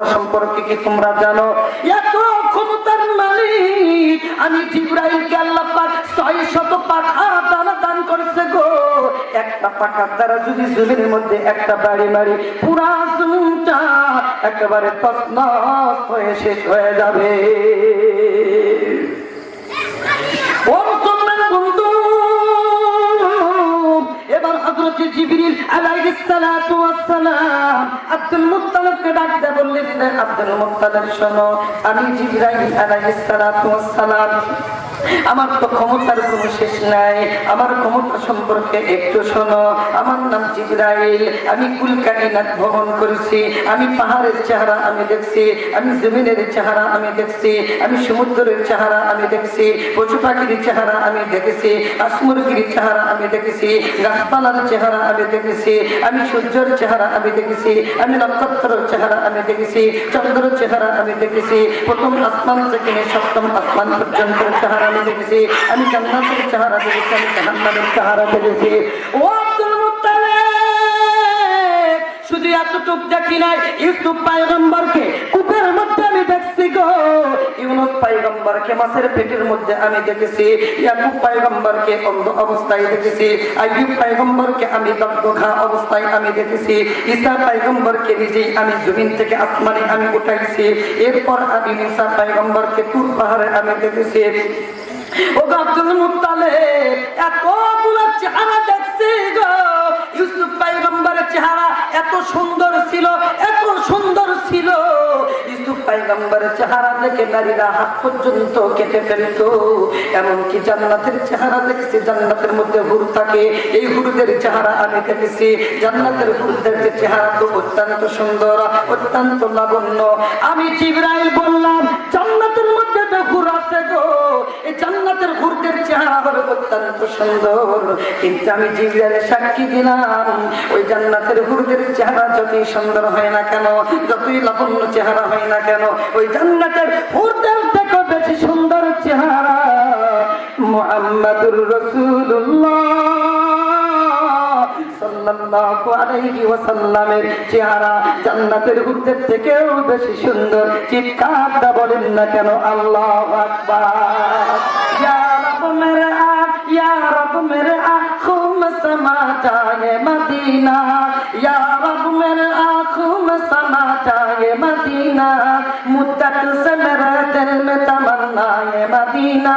সম্পর্কে কি তোমরা জানো? এত ক্ষমতার মালিক, আমি জিব্রাইলকে আল্লাহ পাক ছয় শত পাখা দানা দান করছে গো। একটা পাখার দ্বারা যদি জমির মধ্যে একটা বাড়ি মারি, পুরা জমিটা একেবারে তছনছ হয়ে শেষ হয়ে যাবে। আলাইহিস সালাতু ওয়াস সালাম আব্দুল মুত্তালিবকে ডাক দিয়ে বললেন "রে আব্দুল মুত্তালিব, শোনো, আমি জিবরাইল আলাইহিস সালাতু ওয়াস সালাম আমার তো ক্ষমতার কোনো শেষ নাই। আমার ক্ষমতা সম্পর্কে একটু শোনো। আমার নাম জিবরাইল। আমি কুল কায়নাত ভ্রমণ করেছি। আমি পাহাড়ের চেহারা আমি দেখছি। আমি জমিনের চেহারা আমি দেখছি। আমি সমুদ্রের চেহারা আমি দেখছি। পশু পাখির চেহারা আমি দেখেছি। আসমুরগির চেহারা আমি দেখেছি। গাছপালার চেহারা আমি দেখেছি। আমি সূর্যের চেহারা আমি দেখেছি। আমি নক্ষত্রের চেহারা আমি দেখেছি। চন্দ্রের চেহারা আমি দেখেছি। প্রথম আসমান থেকে সপ্তম আসমান পর্যন্ত চেহারা আমি দেখেছি আমি জান্নাতের চেহারা দেখেছি, আমি জাহান্নামের চেহারা দেখেছি। ও আব্দুল মুত্তালিব, শুধু এতটুক দেখি নাই, ইউসুফ পায়গম্বরকে ইউনুস মাছের পেটের মধ্যে আমি দেখেছি, ইয়াকুব অন্ধ অবস্থায় দেখেছি, আইয়ুব আমি অবস্থায় আমি দেখেছি, ঈসা নিজেই আমি জমিন থেকে আসমানে আমি উঠাইছি, এরপর আমি পায়গম্বরকে তুর পাহাড়ে আমি দেখেছি। ও আব্দুল মুত্তালিব এতগুলো চেহারা দেখছি গো। ইউসুফ পাইগম্বরের চেহারা এত সুন্দর ইউসুফ পাইগম্বরের চেহারা দেখে নারীরা হাত পর্যন্ত কেটে ফেলত। এমনকি জান্নাতের চেহারা দেখছি, জান্নাতের মধ্যে হুর থাকে। এই হুরদের চেহারা আমি দেখেছি। জান্নাতের হুরদের যে চেহারা তো অত্যন্ত সুন্দর, অত্যন্ত লাবণ্য আমি জিব্রাইল বললাম অত্যন্ত সুন্দর। কিন্তু আমি সাক্ষী দিলাম। ওই জান্নাতের হুরদের চেহারা যতই সুন্দর হয় না কেন, যতই চেহারা হয় না কেন, ওই জান্নাতের হুরদের বেশি সুন্দর চেহারা মুহাম্মাদুর ওয়াসাল্লামের চেহারা হুরদের থেকেও বেশি সুন্দর। চিৎকার বলেন না কেন? আল্লাহু আকবার। समा जाए मदीना या रब मेरे आँखों में समा जाए मदीना मुद्दत से मेरे दिल में तमन्ना है मदीना